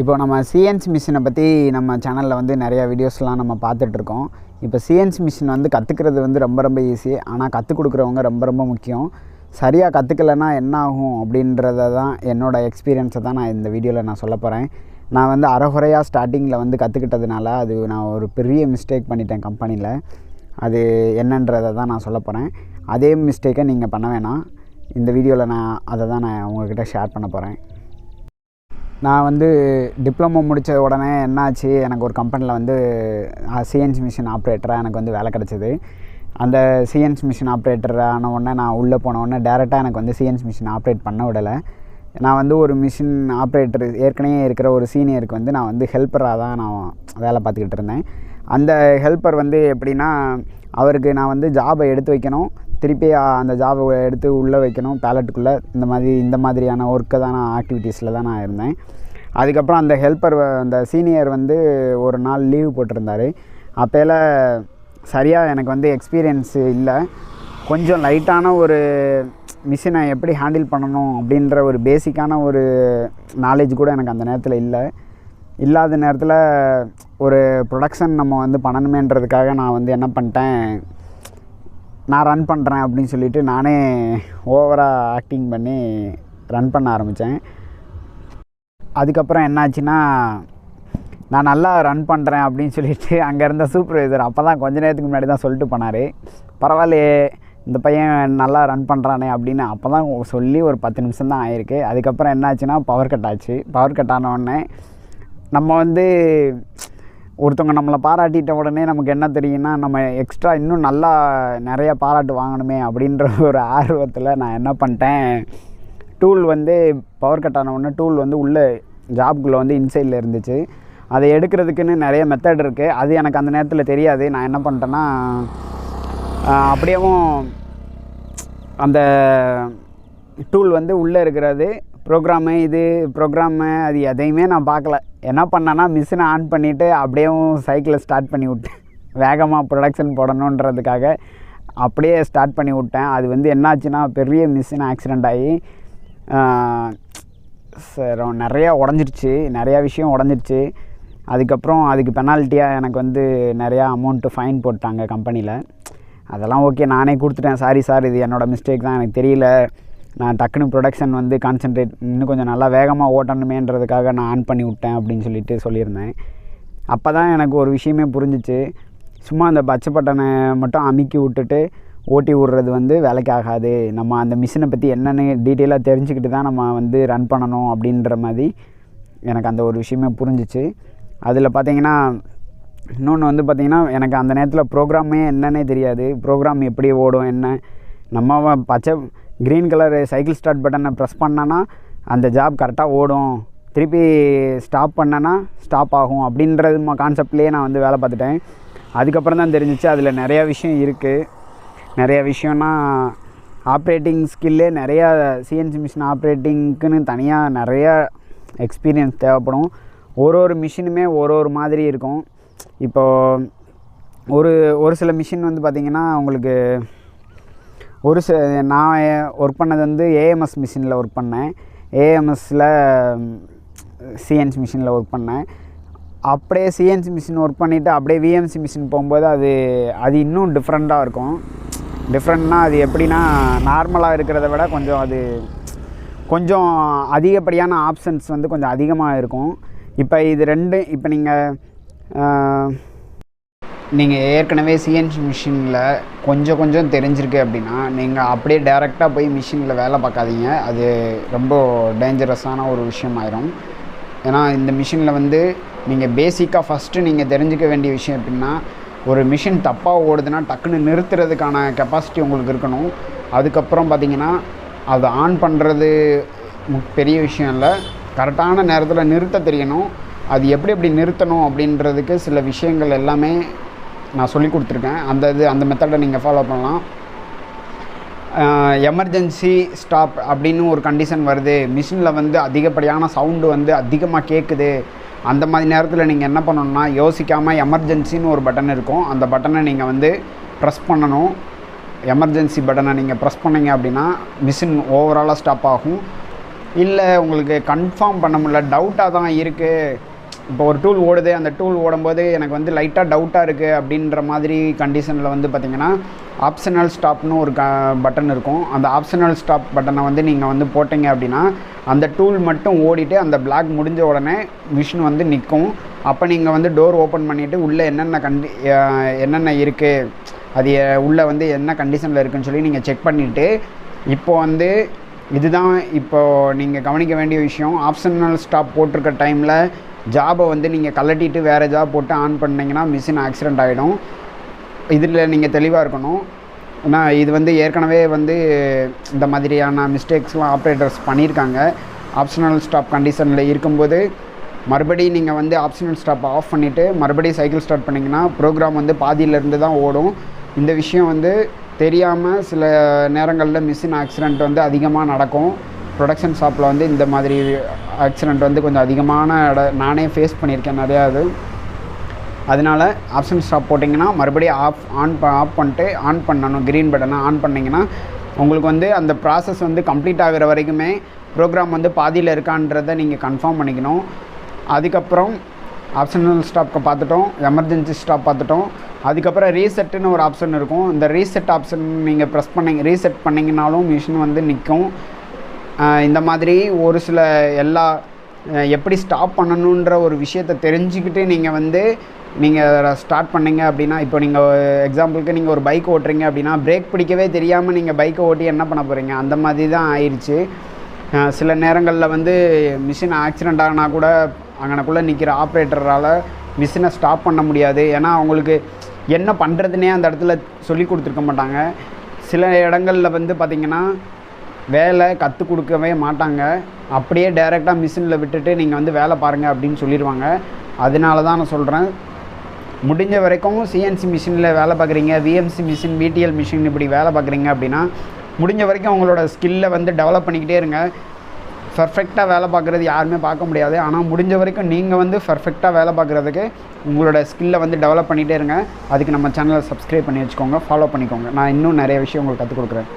இப்போ நம்ம சிஎன்சி மிஷினை பற்றி நம்ம சேனலில் வந்து நிறைய வீடியோஸ்லாம் நம்ம பார்த்துட்ருக்கோம். இப்போ சிஎன்சி மிஷின் வந்து கற்றுக்கிறது வந்து ரொம்ப ரொம்ப ஈஸி ஆனால் கற்றுக் கொடுக்குறவங்க ரொம்ப ரொம்ப முக்கியம். சரியாக கற்றுக்கலைன்னா என்ன ஆகும் அப்படின்றத தான் என்னோடய எக்ஸ்பீரியன்ஸை தான் நான் இந்த வீடியோவில் நான் சொல்ல போகிறேன் நான் வந்து அறகுறையாக ஸ்டார்டிங்கில் வந்து கற்றுக்கிட்டதுனால அது நான் ஒரு பெரிய மிஸ்டேக் பண்ணிட்டேன் கம்பெனியில் அது என்னன்றதை தான் நான் சொல்ல போகிறேன் அதே மிஸ்டேக்கை நீங்கள் பண்ண வேணாம். இந்த வீடியோவில் நான் அதை தான் நான் உங்கள்கிட்ட ஷேர் பண்ண போகிறேன் நான் வந்து டிப்ளமோ முடித்த உடனே என்னாச்சு? எனக்கு ஒரு கம்பெனியில் வந்து சிஎன்சி மிஷின் ஆப்ரேட்டராக எனக்கு வந்து வேலை கிடச்சிது. அந்த சிஎன்சி மிஷின் ஆப்ரேட்டர் ஆன உடனே நான் உள்ளே போன உடனே டேரெக்டாக எனக்கு வந்து சிஎன்சி மிஷின் ஆப்ரேட் பண்ண விடலை. நான் வந்து ஒரு மிஷின் ஆப்ரேட்டர் ஏற்கனவே இருக்கிற ஒரு சீனியருக்கு வந்து நான் வந்து ஹெல்ப்பராக தான் நான் வேலை பார்த்துக்கிட்டு இருந்தேன். அந்த ஹெல்ப்பர் வந்து எப்படின்னா அவருக்கு நான் வந்து ஜாபை எடுத்து வைக்கணும். திருப்பி அந்த ஜாபை எடுத்து உள்ளே வைக்கணும் பேலட்டுக்குள்ளே இந்த மாதிரி இந்த மாதிரியான ஒர்க்கை தான் நான் ஆக்டிவிட்டீஸில் தான் நான் இருந்தேன். அதுக்கப்புறம் அந்த ஹெல்ப்பர் அந்த சீனியர் வந்து ஒரு நாள் லீவு போட்டிருந்தார். அப்போல சரியாக எனக்கு வந்து எக்ஸ்பீரியன்ஸு இல்லை. கொஞ்சம் லைட்டான ஒரு மிஷினை எப்படி ஹேண்டில் பண்ணணும் அப்படின்ற ஒரு பேசிக்கான ஒரு நாலேஜ் கூட எனக்கு அந்த நேரத்தில் இல்லை. இல்லாத நேரத்தில் ஒரு ப்ரொடக்ஷன் நம்ம வந்து பண்ணணுமேன்றதுக்காக நான் வந்து என்ன பண்ணிட்டேன் நான் ரன் பண்ணுறேன் அப்படின்னு சொல்லிட்டு நானே ஓவராக ஆக்டிங் பண்ணி ரன் பண்ண ஆரம்பித்தேன் அதுக்கப்புறம் என்னாச்சுன்னா நான் நல்லா ரன் பண்ணுறேன் அப்படின்னு சொல்லிட்டு அங்கே இருந்த சூப்பர்வைசர் அப்போ தான் கொஞ்ச நேரத்துக்கு முன்னாடி தான் சொல்லிட்டு போனார். பரவாயில்லையே இந்த பையன் நல்லா ரன் பண்ணுறானே அப்படின்னு அப்போ தான் சொல்லி ஒரு பத்து நிமிஷம் தான் ஆயிருக்கு. அதுக்கப்புறம் என்னாச்சுன்னா பவர் கட் ஆச்சு. பவர் கட் ஆன நம்ம வந்து ஒருத்தவங்க நம்மளை பாராட்டிட்ட உடனே நமக்கு என்ன தெரியும்னா நம்ம எக்ஸ்ட்ரா இன்னும் நல்லா நிறைய பாராட்டு வாங்கணுமே அப்படின்ற ஒரு ஆர்வத்தில் நான் என்ன பண்ணிட்டேன். டூல் வந்து பவர் கட் ஆன உடனே டூல் வந்து உள்ளே ஜாப்குள்ளே வந்து இன்சைடில் இருந்துச்சு. அதை எடுக்கிறதுக்குன்னு நிறைய மெத்தட் இருக்குது அது எனக்கு அந்த நேரத்தில் தெரியாது. நான் என்ன பண்ணிட்டேன்னா அப்படியேவும் அந்த டூல் வந்து உள்ளே இருக்கிறது ப்ரோக்ராமு இது ப்ரோக்ராமு அது எதையுமே நான் பார்க்கல. என்ன பண்ணேன்னா மிஷினை ஆன் பண்ணிவிட்டு அப்படியேவும் சைக்கிளை ஸ்டார்ட் பண்ணி விட்டேன். வேகமாக ப்ரொடக்ஷன் போடணுன்றதுக்காக அப்படியே ஸ்டார்ட் பண்ணி விட்டேன். அது வந்து என்னாச்சுன்னா பெரிய மிஷின் ஆக்சிடெண்ட் ஆகி நிறையா உடஞ்சிருச்சு. நிறையா விஷயம் உடஞ்சிருச்சு. அதுக்கப்புறம் அதுக்கு பெனால்ட்டியாக எனக்கு வந்து நிறையா அமௌண்ட்டு ஃபைன் போட்டாங்க கம்பெனியில் அதெல்லாம் ஓகே நானே கொடுத்துட்டேன். சாரி சார் இது என்னோடய மிஸ்டேக் தான். எனக்கு தெரியல. நான் டக்குனு ப்ரொடக்ஷன் வந்து கான்சென்ட்ரேட் இன்னும் கொஞ்சம் நல்லா வேகமாக ஓட்டணுமேன்றதுக்காக நான் ஆன் பண்ணி விட்டேன் அப்படின்னு சொல்லிட்டு சொல்லியிருந்தேன். அப்போ தான் எனக்கு ஒரு விஷயமே புரிஞ்சிச்சு. சும்மா அந்த பச்சை பட்டனை மட்டும் அமுக்கி விட்டுட்டு ஓட்டி விட்றது வந்து வேலைக்கு ஆகாது. நம்ம அந்த மிஷினை பற்றி என்னென்னு டீட்டெயிலாக தெரிஞ்சுக்கிட்டு தான் நம்ம வந்து ரன் பண்ணணும் அப்படின்ற மாதிரி எனக்கு அந்த ஒரு விஷயமே புரிஞ்சிச்சு. அதில் பார்த்திங்கன்னா இன்னொன்று வந்து பார்த்திங்கன்னா எனக்கு அந்த நேரத்தில் ப்ரோக்ராமே என்னன்னே தெரியாது. ப்ரோக்ராம் எப்படி ஓடும் என்ன? நம்ம பச்சை க்ரீன் கலர் சைக்கிள் ஸ்டார்ட் பட்டனை ப்ரெஸ் பண்ணனா அந்த ஜாப் கரெக்டாக ஓடும். திருப்பி ஸ்டாப் பண்ணனா ஸ்டாப் ஆகும். அப்படின்றது கான்செப்ட்லேயே நான் வந்து வேலை பார்த்துட்டேன். அதுக்கப்புறம் தான் தெரிஞ்சிச்சு அதில் நிறையா விஷயம் இருக்குது நிறையா விஷயம்னா ஆப்ரேட்டிங் ஸ்கில்லே நிறையா சிஎன்சி மிஷின் ஆப்ரேட்டிங்க்குன்னு தனியாக நிறையா எக்ஸ்பீரியன்ஸ் தேவைப்படும். ஒரு ஒரு மிஷினுமே ஒரு ஒரு மாதிரி இருக்கும். இப்போது ஒரு ஒரு சில மிஷின் வந்து பார்த்திங்கன்னா உங்களுக்கு ஒரு சில நான் ஒர்க் பண்ணது வந்து ஏஎம்எஸ் மிஷினில் ஒர்க் பண்ணேன். ஏஎம்எஸில் சிஎன்சி மிஷினில் ஒர்க் பண்ணேன். அப்படியே சிஎன்சி மிஷின் ஒர்க் பண்ணிவிட்டு அப்படியே விஎம்சி மிஷின் போகும்போது அது அது இன்னும் டிஃப்ரெண்ட்டாக இருக்கும். டிஃப்ரெண்ட்னா அது எப்படின்னா நார்மலாக இருக்கிறத விட கொஞ்சம் அது கொஞ்சம் அதிகப்படியான ஆப்ஷன்ஸ் வந்து கொஞ்சம் அதிகமாக இருக்கும். இப்போ இது ரெண்டு இப்போ நீங்கள் நீங்கள் ஏற்கனவே சிஎன்சி மிஷினில் கொஞ்சம் கொஞ்சம் தெரிஞ்சிருக்கு அப்படின்னா நீங்கள் அப்படியே டேரெக்டாக போய் மிஷினில் வேலை பார்க்காதீங்க. அது ரொம்ப டேஞ்சரஸான ஒரு விஷயம் ஆயிரும் ஏன்னா இந்த மிஷினில் வந்து நீங்கள் பேசிக்காக ஃபஸ்ட்டு நீங்கள் தெரிஞ்சுக்க வேண்டிய விஷயம் எப்படின்னா ஒரு மிஷின் தப்பாக ஓடுதுன்னா டக்குன்னு நிறுத்துறதுக்கான கெப்பாசிட்டி உங்களுக்கு இருக்கணும். அதுக்கப்புறம் பார்த்தீங்கன்னா அதை ஆன் பண்ணுறது பெரிய விஷயம் இல்லை. கரெக்டான நேரத்தில் நிறுத்த தெரியணும். அது எப்படி எப்படி நிறுத்தணும் அப்படின்றதுக்கு சில விஷயங்கள் எல்லாமே நான் சொல்லி கொடுத்துருக்கேன். அந்த இது அந்த மெத்தடை நீங்கள் ஃபாலோ பண்ணலாம். எமர்ஜென்சி ஸ்டாப் அப்படின்னு ஒரு கண்டிஷன் வருது. மிஷினில் வந்து அதிகப்படியான சவுண்டு வந்து அதிகமாக கேட்குது அந்த மாதிரி நேரத்தில் நீங்கள் என்ன பண்ணணும்னா யோசிக்காமல் எமர்ஜென்சின்னு ஒரு பட்டன் இருக்கும். அந்த பட்டனை நீங்கள் வந்து ப்ரெஸ் பண்ணணும். எமர்ஜென்சி பட்டனை நீங்கள் ப்ரெஸ் பண்ணீங்க அப்படின்னா மிஷின் ஓவராலாக ஸ்டாப் ஆகும். இல்லை உங்களுக்கு கன்ஃபார்ம் பண்ண முடியல டவுட்டாக தான் இருக்குது இப்போ ஒரு டூல் ஓடுது அந்த டூல் ஓடும்போது எனக்கு வந்து லைட்டாக டவுட்டாக இருக்குது அப்படின்ற மாதிரி கண்டிஷனில் வந்து பார்த்திங்கன்னா ஆப்ஷனல் ஸ்டாப்னு ஒரு க பட்டன் இருக்கும். அந்த ஆப்ஷனல் ஸ்டாப் பட்டனை வந்து நீங்கள் வந்து போட்டிங்க அப்படின்னா அந்த டூல் மட்டும் ஓடிட்டு அந்த பிளாக் முடிஞ்ச உடனே மிஷின் வந்து நிற்கும். அப்போ நீங்கள் வந்து டோர் ஓப்பன் பண்ணிவிட்டு உள்ளே என்னென்ன கண்டி என்னென்ன இருக்குது அது உள்ளே வந்து என்ன கண்டிஷனில் இருக்குதுன்னு சொல்லி நீங்கள் செக் பண்ணிவிட்டு இப்போது வந்து இதுதான் இப்போ நீங்கள் கவனிக்க வேண்டிய விஷயம். ஆப்ஷனல் ஸ்டாப் போட்டிருக்க டைமில் ஜாபை வந்து நீங்கள் கலட்டிட்டு வேறு ஜாப் போட்டு ஆன் பண்ணிங்கன்னா மிஷின் ஆக்சிடெண்ட் ஆகிடும் இதில் நீங்கள் தெளிவாக இருக்கணும். ஏன்னா இது வந்து ஏற்கனவே வந்து இந்த மாதிரியான மிஸ்டேக்ஸ்லாம் ஆப்ரேட்டர்ஸ் பண்ணியிருக்காங்க. ஆப்ஷனல் ஸ்டாப் கண்டிஷனில் இருக்கும்போது மறுபடியும் நீங்கள் வந்து ஆப்ஷனல் ஸ்டாப் ஆஃப் பண்ணிவிட்டு மறுபடியும் சைக்கிள் ஸ்டார்ட் பண்ணிங்கன்னா ப்ரோக்ராம் வந்து பாதியிலேருந்து தான் ஓடும். இந்த விஷயம் வந்து தெரியாமல் சில நேரங்களில் மிஷின் ஆக்சிடெண்ட் வந்து அதிகமாக நடக்கும். ப்ரொடக்ஷன் ஷாப்பில் வந்து இந்த மாதிரி ஆக்சிடெண்ட் வந்து கொஞ்சம் அதிகமான இட நானே ஃபேஸ் பண்ணியிருக்கேன் நிறையா அது அதனால ஆப்ஷன் ஸ்டாப் போட்டிங்கன்னா மறுபடியும் ஆஃப் ஆன் ப ஆஃப் பண்ணிட்டு ஆன் பண்ணணும் க்ரீன் பட்டனை ஆன் பண்ணிங்கன்னா உங்களுக்கு வந்து அந்த ப்ராசஸ் வந்து கம்ப்ளீட் ஆகிற வரைக்குமே ப்ரோக்ராம் வந்து பாதியில் இருக்கான்றதை நீங்கள் கன்ஃபார்ம் பண்ணிக்கணும். அதுக்கப்புறம் ஆப்ஷனல் ஸ்டாப்க்கு பார்த்துட்டோம் எமர்ஜென்சி ஸ்டாப் பார்த்துட்டோம். அதுக்கப்புறம் ரீசெட்டுன்னு ஒரு ஆப்ஷன் இருக்கும். இந்த ரீசெட் ஆப்ஷன் நீங்கள் ப்ரெஸ் பண்ணி ரீசெட் பண்ணிங்கனாலும் மிஷின் வந்து நிற்கும். இந்த மாதிரி ஒரு சில எல்லா எப்படி ஸ்டாப் பண்ணணுன்ற ஒரு விஷயத்தை தெரிஞ்சுக்கிட்டு நீங்கள் வந்து நீங்கள் ஸ்டார்ட் பண்ணீங்க அப்படின்னா இப்போ நீங்கள் எக்ஸாம்பிளுக்கு நீங்கள் ஒரு பைக் ஓட்டுறீங்க அப்படின்னா பிரேக் பிடிக்கவே தெரியாமல் நீங்கள் பைக்கை ஓட்டி என்ன பண்ண போகிறீங்க அந்த மாதிரி தான் ஆயிடுச்சு சில நேரங்களில் வந்து மிஷின் ஆக்சிடெண்ட் ஆகினா கூட அங்கனக்குள்ளே நிற்கிற ஆப்ரேட்டரால் மிஷினை ஸ்டாப் பண்ண முடியாது. ஏன்னா அவங்களுக்கு என்ன பண்ணுறதுனே அந்த இடத்துல சொல்லி கொடுத்துருக்க மாட்டாங்க. சில இடங்களில் வந்து பார்த்திங்கன்னா வேலை கற்றுக் கொடுக்கவே மாட்டாங்க. அப்படியே டைரெக்டாக மிஷினில் விட்டுட்டு நீங்கள் வந்து வேலை பாருங்கள் அப்படின்னு சொல்லிடுவாங்க. அதனால தான் நான் சொல்கிறேன் முடிஞ்ச வரைக்கும் சிஎன்சி மிஷினில் வேலை பார்க்குறீங்க விஎம்சி மிஷின் பிடிஎல் மிஷின் இப்படி வேலை பார்க்குறீங்க அப்படின்னா முடிஞ்ச வரைக்கும் உங்களோட ஸ்கில்லை வந்து டெவலப் பண்ணிக்கிட்டே இருங்க. பர்ஃபெக்டாக வேலை பார்க்குறது யாருமே பார்க்க முடியாது. ஆனால் முடிஞ்ச வரைக்கும் நீங்கள் வந்து பர்ஃபெக்டாக வேலை பார்க்குறதுக்கு உங்களோட ஸ்கில்லை வந்து டெவலப் பண்ணிகிட்டே இருங்க. அதுக்கு நம்ம சேனலை சப்ஸ்கிரைப் பண்ணி வச்சுக்கோங்க. ஃபாலோ பண்ணிக்கோங்க. நான் இன்னும் நிறைய விஷயம் உங்களுக்கு கற்றுக் கொடுக்குறேன்.